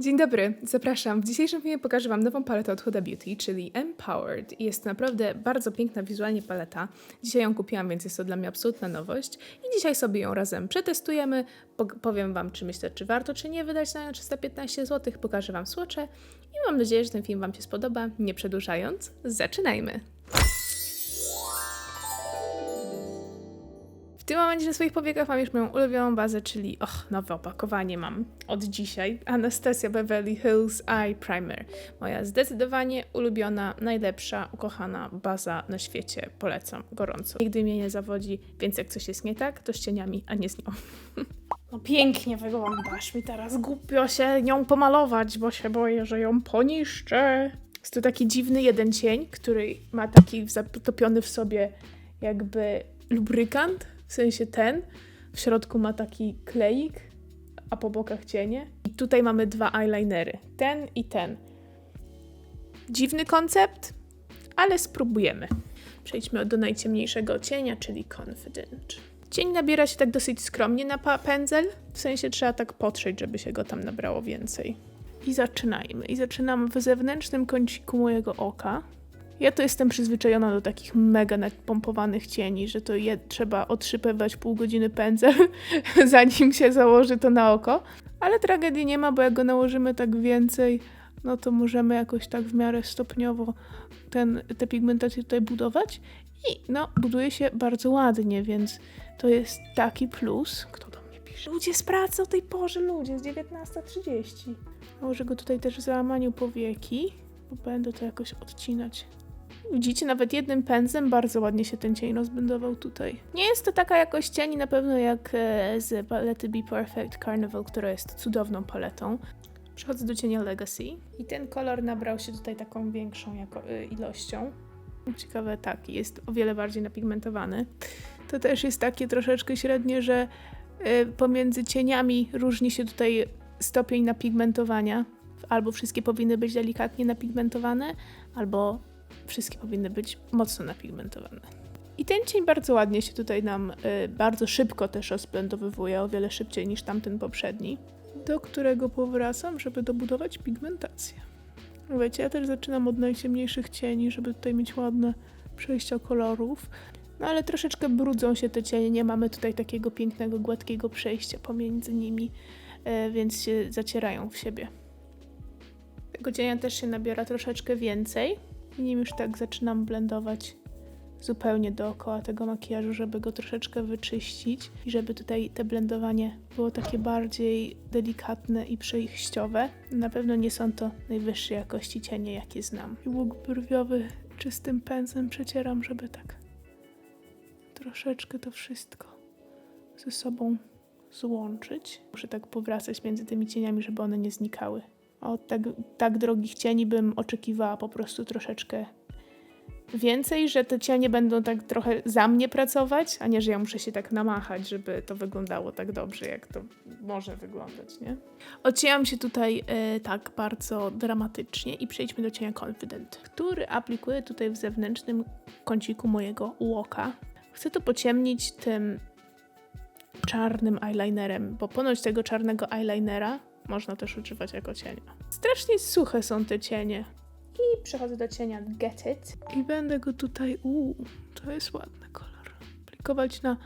Dzień dobry, zapraszam. W dzisiejszym filmie pokażę Wam nową paletę od Huda Beauty, czyli Empowered. Jest to naprawdę bardzo piękna wizualnie paleta. Dzisiaj ją kupiłam, więc jest to dla mnie absolutna nowość. I dzisiaj sobie ją razem przetestujemy. Powiem Wam, czy myślę, czy warto, czy nie wydać na nią 315 zł. Pokażę Wam słocze i mam nadzieję, że ten film Wam się spodoba. Nie przedłużając, zaczynajmy! Tym momencie na swoich powiekach mam już moją ulubioną bazę, czyli och, nowe opakowanie mam od dzisiaj. Anastasia Beverly Hills Eye Primer. Moja zdecydowanie ulubiona, najlepsza, ukochana baza na świecie. Polecam gorąco. Nigdy mnie nie zawodzi, więc jak coś jest nie tak, to z cieniami, a nie z nią. No pięknie wyglądasz mi teraz. Głupio się nią pomalować, bo się boję, że ją poniszczę. Jest to taki dziwny jeden cień, który ma taki zatopiony w sobie jakby lubrykant, w sensie ten. W środku ma taki kleik, a po bokach cienie. I tutaj mamy dwa eyelinery. Ten i ten. Dziwny koncept, ale spróbujemy. Przejdźmy do najciemniejszego cienia, czyli Confident. Cień nabiera się tak dosyć skromnie na pędzel, w sensie trzeba tak potrzeć, żeby się go tam nabrało więcej. I zaczynajmy. I zaczynam w zewnętrznym kąciku mojego oka. Ja to jestem przyzwyczajona do takich mega napompowanych cieni, że to je trzeba otrzypywać pół godziny pędzel, zanim się założy to na oko. Ale tragedii nie ma, bo jak go nałożymy tak więcej, no to możemy jakoś tak w miarę stopniowo ten, te pigmentacje tutaj budować. I no, buduje się bardzo ładnie, więc to jest taki plus. Kto do mnie pisze? Ludzie z pracy o tej porze, ludzie, jest 19.30. Nałożę go tutaj też w załamaniu powieki, bo będę to jakoś odcinać. Widzicie, nawet jednym pędzlem bardzo ładnie się ten cień rozblendował tutaj. Nie jest to taka jakość cieni na pewno jak e, z palety Be Perfect Carnival, która jest cudowną paletą. Przechodzę do cienia Legacy i ten kolor nabrał się tutaj taką większą jako, y, ilością. Ciekawe, tak, jest o wiele bardziej napigmentowany. To też jest takie troszeczkę średnie, że y, pomiędzy cieniami różni się tutaj stopień napigmentowania. Albo wszystkie powinny być delikatnie napigmentowane, albo wszystkie powinny być mocno napigmentowane. I ten cień bardzo ładnie się tutaj nam, y, bardzo szybko też rozblendowywuje, o wiele szybciej niż tamten poprzedni, do którego powracam, żeby dobudować pigmentację. Wiecie, ja też zaczynam od najciemniejszych cieni, żeby tutaj mieć ładne przejścia kolorów. No ale troszeczkę brudzą się te cienie, nie mamy tutaj takiego pięknego, gładkiego przejścia pomiędzy nimi, y, więc się zacierają w siebie. Tego cienia też się nabiera troszeczkę więcej. Nim już tak zaczynam blendować zupełnie dookoła tego makijażu, żeby go troszeczkę wyczyścić i żeby tutaj te blendowanie było takie bardziej delikatne i przejściowe. Na pewno nie są to najwyższej jakości cienie, jakie znam. I łuk brwiowy czystym pędzlem przecieram, żeby tak troszeczkę to wszystko ze sobą złączyć. Muszę tak powracać między tymi cieniami, żeby one nie znikały. Od tak, tak drogich cieni bym oczekiwała po prostu troszeczkę więcej, że te cienie będą tak trochę za mnie pracować, a nie, że ja muszę się tak namachać, żeby to wyglądało tak dobrze, jak to może wyglądać, nie? Odcięłam się tutaj e, tak bardzo dramatycznie i przejdźmy do cienia Confident, który aplikuję tutaj w zewnętrznym kąciku mojego łoka. Chcę to pociemnić tym czarnym eyelinerem, bo ponoć tego czarnego eyelinera można też używać jako cienia. Strasznie suche są te cienie. I przechodzę do cienia Get It. I będę go tutaj, uuu, to jest ładny kolor, aplikować na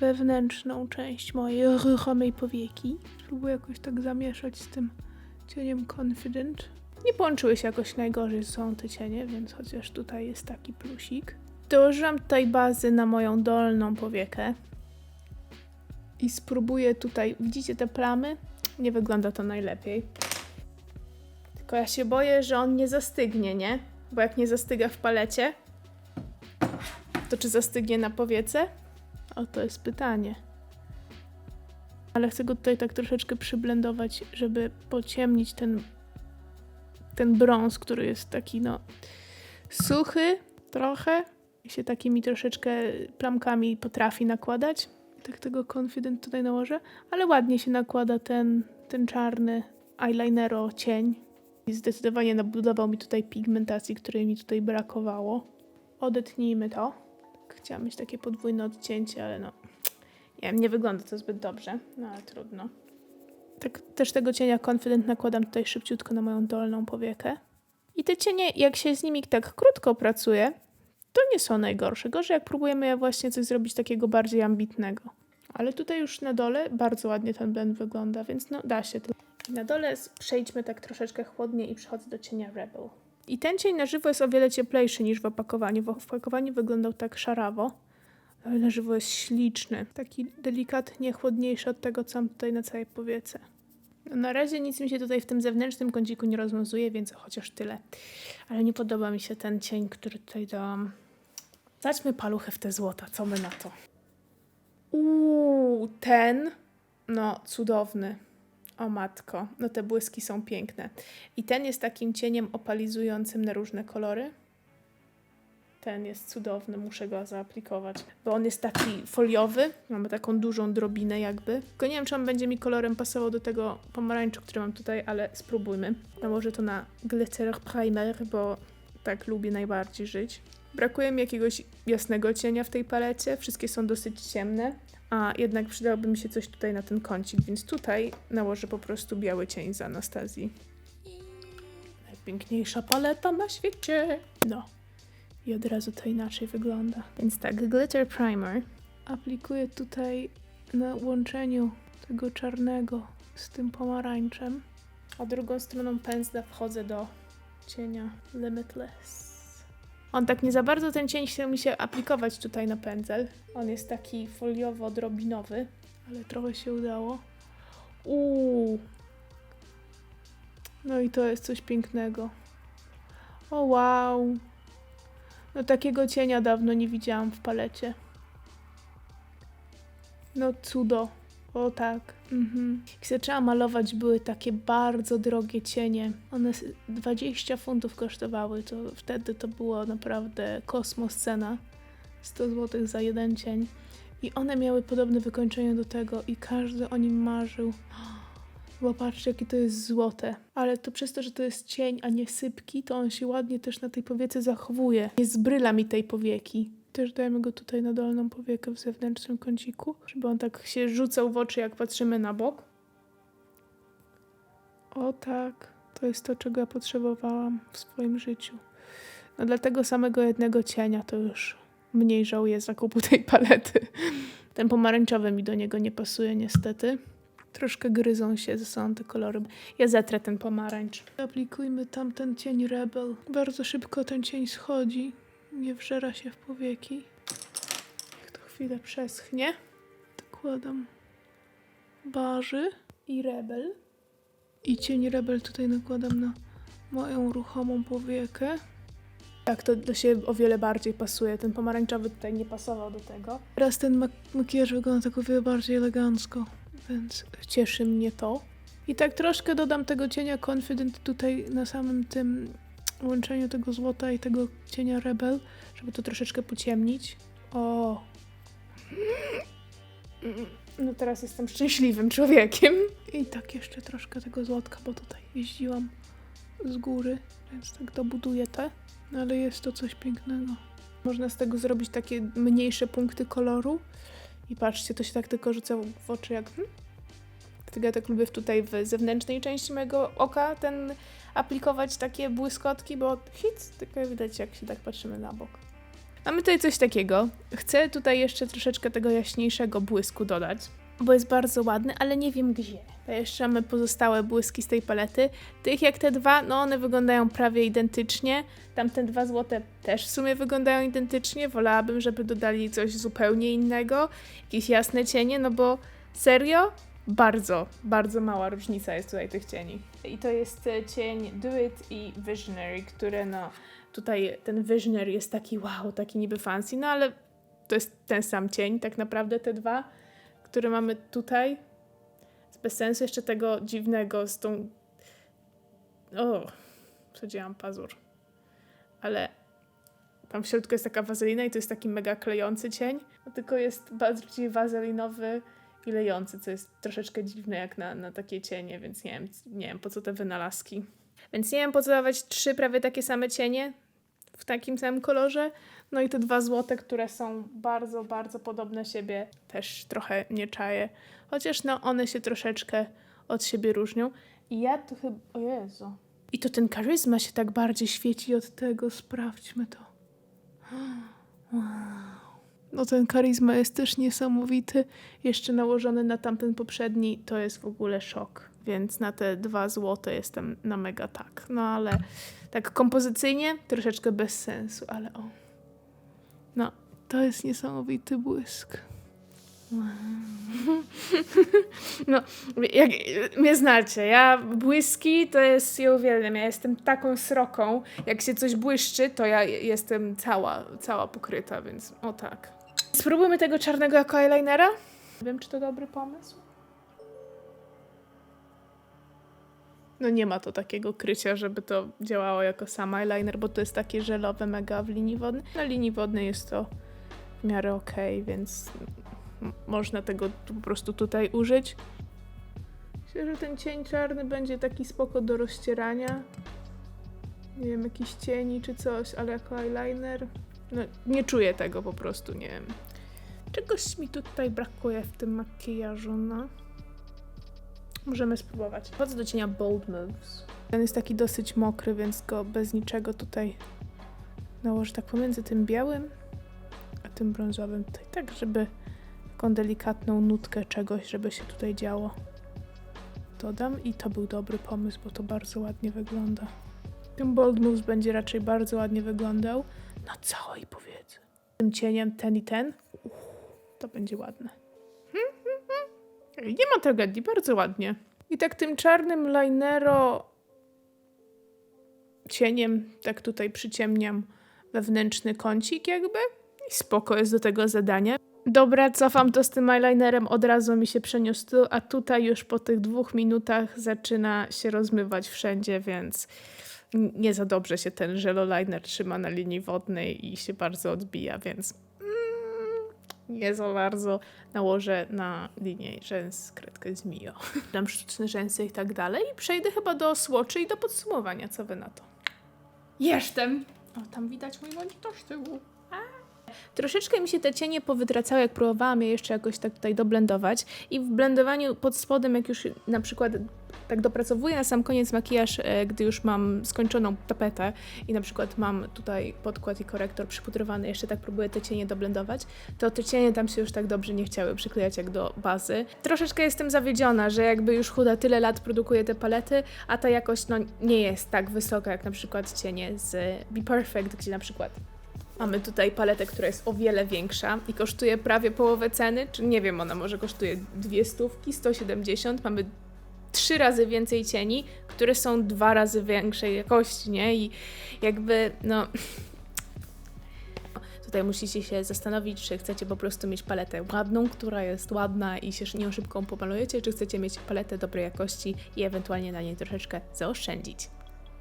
wewnętrzną część mojej ruchomej powieki. Spróbuję jakoś tak zamieszać z tym cieniem Confident. Nie połączyły się jakoś najgorzej są te cienie, więc chociaż tutaj jest taki plusik. Dołożyłam tutaj bazy na moją dolną powiekę. I spróbuję tutaj, widzicie te plamy? Nie wygląda to najlepiej. Tylko ja się boję, że on nie zastygnie, nie? Bo jak nie zastyga w palecie, to czy zastygnie na powiece? O, to jest pytanie. Ale chcę go tutaj tak troszeczkę przyblendować, żeby pociemnić ten, ten brąz, który jest taki, no, suchy trochę i się takimi troszeczkę plamkami potrafi nakładać. Tak tego Confident tutaj nałożę, ale ładnie się nakłada ten, ten czarny eyelinero cień. I zdecydowanie nabudował mi tutaj pigmentacji, której mi tutaj brakowało. Odetnijmy to. Tak, chciałam mieć takie podwójne odcięcie, ale no, nie wiem, nie wygląda to zbyt dobrze, no ale trudno. Tak, też tego cienia Confident nakładam tutaj szybciutko na moją dolną powiekę. I te cienie, jak się z nimi tak krótko pracuje, to nie są najgorsze. Gorzej jak próbujemy je właśnie coś zrobić takiego bardziej ambitnego. Ale tutaj już na dole bardzo ładnie ten blend wygląda, więc no da się. I na dole przejdźmy tak troszeczkę chłodniej i przechodzę do cienia Rebel. I ten cień na żywo jest o wiele cieplejszy niż w opakowaniu. W opakowaniu wyglądał tak szarawo, ale na żywo jest śliczny. Taki delikatnie chłodniejszy od tego, co mam tutaj na całej powiece. No, na razie nic mi się tutaj w tym zewnętrznym kąciku nie rozwiązuje, więc chociaż tyle. Ale nie podoba mi się ten cień, który tutaj dałam. Zaćmy paluchę w te złota, co my na to? Uuu, ten, no cudowny. O matko, no te błyski są piękne. I ten jest takim cieniem opalizującym na różne kolory. Ten jest cudowny, muszę go zaaplikować, bo on jest taki foliowy, mamy taką dużą drobinę jakby. Tylko nie wiem, czy on będzie mi kolorem pasował do tego pomarańczu, który mam tutaj, ale spróbujmy. Nałożę to na glitter primer, bo tak lubię najbardziej żyć. Brakuje mi jakiegoś jasnego cienia w tej palecie, wszystkie są dosyć ciemne, a jednak przydałoby mi się coś tutaj na ten kącik, więc tutaj nałożę po prostu biały cień z Anastazji. Najpiękniejsza paleta na świecie! No. I od razu to inaczej wygląda. Więc tak, glitter primer aplikuję tutaj na łączeniu tego czarnego z tym pomarańczem. A drugą stroną pędzla wchodzę do cienia Limitless. On tak nie za bardzo ten cień chce mi się aplikować tutaj na pędzel. On jest taki foliowo-drobinowy, ale trochę się udało. Uuu. No i to jest coś pięknego. O wow. No takiego cienia dawno nie widziałam w palecie. No cudo. O tak. Mhm. Jak zaczęłam malować, były takie bardzo drogie cienie. One s- 20 funtów kosztowały. To wtedy to było naprawdę kosmos cena. 100 zł za jeden cień. I one miały podobne wykończenie do tego i każdy o nim marzył. Bo patrzcie, jakie to jest złote. Ale to przez to, że to jest cień, a nie sypki, to on się ładnie też na tej powiece zachowuje. Nie zbryla mi tej powieki. Też dajemy go tutaj na dolną powiekę w zewnętrznym kąciku, żeby on tak się rzucał w oczy, jak patrzymy na bok. O tak, to jest to, czego ja potrzebowałam w swoim życiu. No dla tego samego jednego cienia to już mniej żałuję zakupu tej palety. Ten pomarańczowy mi do niego nie pasuje niestety. Troszkę gryzą się ze sobą te kolory. Ja zetrę ten pomarańcz. Aplikujmy tamten cień Rebel. Bardzo szybko ten cień schodzi. Nie wżera się w powieki. Jak to chwilę przeschnie. Dokładam barzy i Rebel. I cień Rebel tutaj nakładam na moją ruchomą powiekę. Tak, to do siebie o wiele bardziej pasuje. Ten pomarańczowy tutaj nie pasował do tego. Teraz ten mak- makijaż wygląda tak o wiele bardziej elegancko, więc cieszy mnie to. I tak troszkę dodam tego cienia Confident tutaj na samym tym łączeniu tego złota i tego cienia Rebel, żeby to troszeczkę pociemnić. O! No teraz jestem szczęśliwym człowiekiem. I tak jeszcze troszkę tego złotka, bo tutaj jeździłam z góry, więc tak dobuduję te. No ale jest to coś pięknego. Można z tego zrobić takie mniejsze punkty koloru. I patrzcie, to się tak tylko rzuca w oczy jak... Hmm? Tak lubię tutaj w zewnętrznej części mojego oka ten aplikować takie błyskotki, bo hit, tylko widać jak się tak patrzymy na bok. Mamy tutaj coś takiego. Chcę tutaj jeszcze troszeczkę tego jaśniejszego błysku dodać, bo jest bardzo ładny, ale nie wiem gdzie. To jeszcze mamy pozostałe błyski z tej palety. Tych jak te dwa, no one wyglądają prawie identycznie. Tamte dwa złote też w sumie wyglądają identycznie. Wolałabym, żeby dodali coś zupełnie innego. Jakieś jasne cienie, no bo serio? Bardzo, bardzo mała różnica jest tutaj tych cieni. I to jest e, cień Do It i Visionary, które no tutaj ten Visionary jest taki wow, taki niby fancy, no ale to jest ten sam cień, tak naprawdę te dwa, które mamy tutaj. Bez sensu jeszcze tego dziwnego z tą... O, przedziałam pazur. Ale tam w środku jest taka wazelina i to jest taki mega klejący cień, no tylko jest bardziej wazelinowy i lejący, co jest troszeczkę dziwne jak na, na takie cienie, więc nie wiem, nie wiem po co te wynalazki. Więc nie wiem po co dawać trzy prawie takie same cienie w takim samym kolorze. No i te dwa złote, które są bardzo, bardzo podobne siebie, też trochę nie czaję. Chociaż no one się troszeczkę od siebie różnią. I ja to chyba... O Jezu. I to ten charyzma się tak bardziej świeci od tego. Sprawdźmy to. No ten charyzma jest też niesamowity. Jeszcze nałożony na tamten poprzedni to jest w ogóle szok. Więc na te dwa złote jestem na mega tak. No ale tak kompozycyjnie troszeczkę bez sensu, ale o. No, to jest niesamowity błysk. No, jak mnie znacie, ja błyski to jest, ja uwielbiam, ja jestem taką sroką, jak się coś błyszczy, to ja jestem cała, cała pokryta, więc o tak. Spróbujmy tego czarnego jako eyelinera. Nie wiem, czy to dobry pomysł. No nie ma to takiego krycia, żeby to działało jako sam eyeliner, bo to jest takie żelowe mega w linii wodnej. Na linii wodnej jest to w miarę okej, więc można tego po prostu tutaj użyć. Myślę, że ten cień czarny będzie taki spoko do rozcierania. Nie wiem, jakiś cieni czy coś, ale jako eyeliner. No, nie czuję tego po prostu, nie wiem. Czegoś mi tutaj brakuje w tym makijażu, no. Możemy spróbować. Chodzę do cienia Bold Moves. Ten jest taki dosyć mokry, więc go bez niczego tutaj nałożę tak pomiędzy tym białym a tym brązowym tutaj, tak żeby taką delikatną nutkę czegoś, żeby się tutaj działo. Dodam i to był dobry pomysł, bo to bardzo ładnie wygląda. Ten Bold Moves będzie raczej bardzo ładnie wyglądał na całej powiedzy. Tym cieniem ten i ten, uff, to będzie ładne. Nie ma tragedii, bardzo ładnie. I tak tym czarnym linero cieniem, tak tutaj przyciemniam wewnętrzny kącik jakby. I spoko jest do tego zadania. Dobra, cofam to z tym eyelinerem, od razu mi się przeniósł tu, a tutaj już po tych dwóch minutach zaczyna się rozmywać wszędzie, więc nie za dobrze się ten żeloliner trzyma na linii wodnej i się bardzo odbija, więc mm, nie za bardzo nałożę na linię rzęs kredkę z Mio. Dam sztuczne rzęsy i tak dalej i przejdę chyba do słoczy i do podsumowania. Co wy na to? Jestem! O, tam widać mój monitor z tyłu. Troszeczkę mi się te cienie powytracały, jak próbowałam je jeszcze jakoś tak tutaj doblendować. I w blendowaniu pod spodem, jak już na przykład tak dopracowuję na sam koniec makijaż, e, gdy już mam skończoną tapetę i na przykład mam tutaj podkład i korektor przypudrowany, jeszcze tak próbuję te cienie doblendować, to te cienie tam się już tak dobrze nie chciały przyklejać jak do bazy. Troszeczkę jestem zawiedziona, że jakby już Huda tyle lat produkuje te palety, a ta jakość no, nie jest tak wysoka jak na przykład cienie z Be Perfect, gdzie na przykład Mamy tutaj paletę, która jest o wiele większa i kosztuje prawie połowę ceny, czy nie wiem, ona może kosztuje dwie stówki, 170. Mamy trzy razy więcej cieni, które są dwa razy większej jakości, nie? I jakby, no... Tutaj musicie się zastanowić, czy chcecie po prostu mieć paletę ładną, która jest ładna i się nią szybko pomalujecie, czy chcecie mieć paletę dobrej jakości i ewentualnie na niej troszeczkę zaoszczędzić.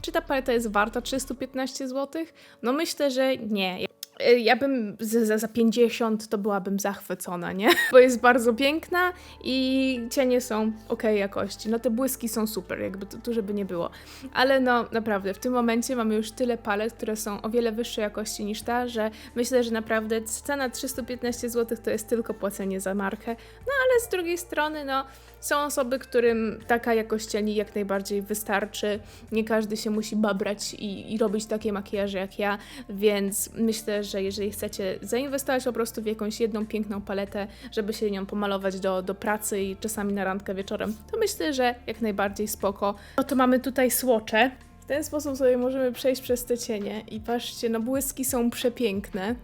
Czy ta paleta jest warta 315 zł? No myślę, że nie. Y, Ja bym za, za- za 50 to byłabym zachwycona, nie? Bo jest bardzo piękna i cienie są ok jakości. No te błyski są super, jakby tu, tu żeby nie było. Ale no naprawdę, w tym momencie mamy już tyle palet, które są o wiele wyższej jakości niż ta, że myślę, że naprawdę cena 315 zł to jest tylko płacenie za markę. No ale z drugiej strony, no są osoby, którym taka jakość cieni jak najbardziej wystarczy. Nie każdy się musi babrać i, i robić takie makijaże jak ja, więc myślę, że jeżeli chcecie zainwestować po prostu w jakąś jedną piękną paletę, żeby się nią pomalować do, do pracy i czasami na randkę wieczorem, to myślę, że jak najbardziej spoko. No to mamy tutaj słocze. W ten sposób sobie możemy przejść przez te cienie i patrzcie, no błyski są przepiękne.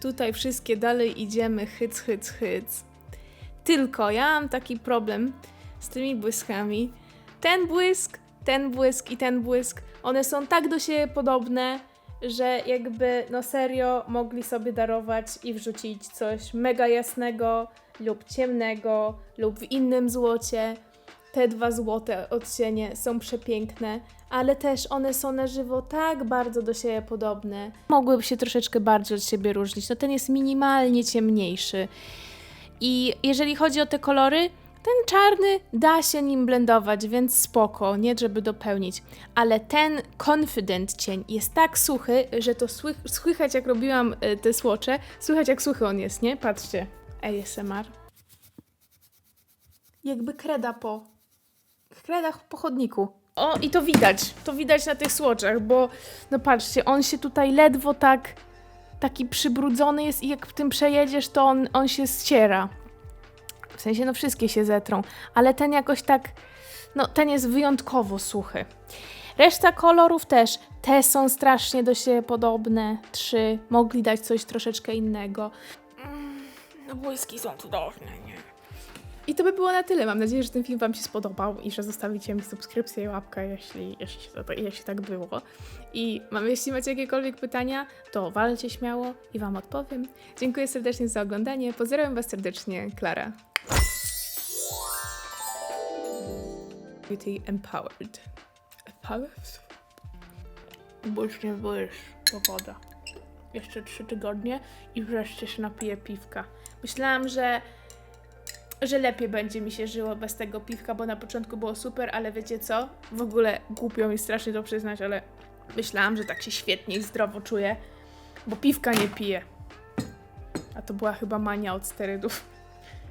Tutaj wszystkie dalej idziemy, hyc, hyc, hyc. Tylko ja mam taki problem z tymi błyskami. Ten błysk, ten błysk i ten błysk, one są tak do siebie podobne, że jakby no serio mogli sobie darować i wrzucić coś mega jasnego lub ciemnego lub w innym złocie. Te dwa złote odcienie są przepiękne, ale też one są na żywo tak bardzo do siebie podobne. Mogłyby się troszeczkę bardziej od siebie różnić. No ten jest minimalnie ciemniejszy. I jeżeli chodzi o te kolory, ten czarny da się nim blendować, więc spoko, nie żeby dopełnić. Ale ten confident cień jest tak suchy, że to słych, słychać jak robiłam y, te słocze, słychać jak suchy on jest, nie? Patrzcie. ASMR. Jakby kreda po. kredach po chodniku. O, i to widać, to widać na tych słoczach, bo no patrzcie, on się tutaj ledwo tak, taki przybrudzony jest i jak w tym przejedziesz, to on, on się ściera. W sensie, no wszystkie się zetrą, ale ten jakoś tak, no ten jest wyjątkowo suchy. Reszta kolorów też, te są strasznie do siebie podobne, trzy, mogli dać coś troszeczkę innego. Mm, No błyski są cudowne, nie? I to by było na tyle. Mam nadzieję, że ten film Wam się spodobał i że zostawicie mi subskrypcję i łapkę, jeśli, jeśli, się to, jeśli tak było. I mam, jeśli macie jakiekolwiek pytania, to walcie śmiało i Wam odpowiem. Dziękuję serdecznie za oglądanie. Pozdrawiam Was serdecznie, Klara. Beauty Empowered. Empowered? Bo już nie pogoda. Jeszcze trzy tygodnie i wreszcie się napiję piwka. Myślałam, że że lepiej będzie mi się żyło bez tego piwka, bo na początku było super, ale wiecie co? W ogóle głupio mi strasznie to przyznać, ale myślałam, że tak się świetnie i zdrowo czuję, bo piwka nie piję. A to była chyba mania od sterydów.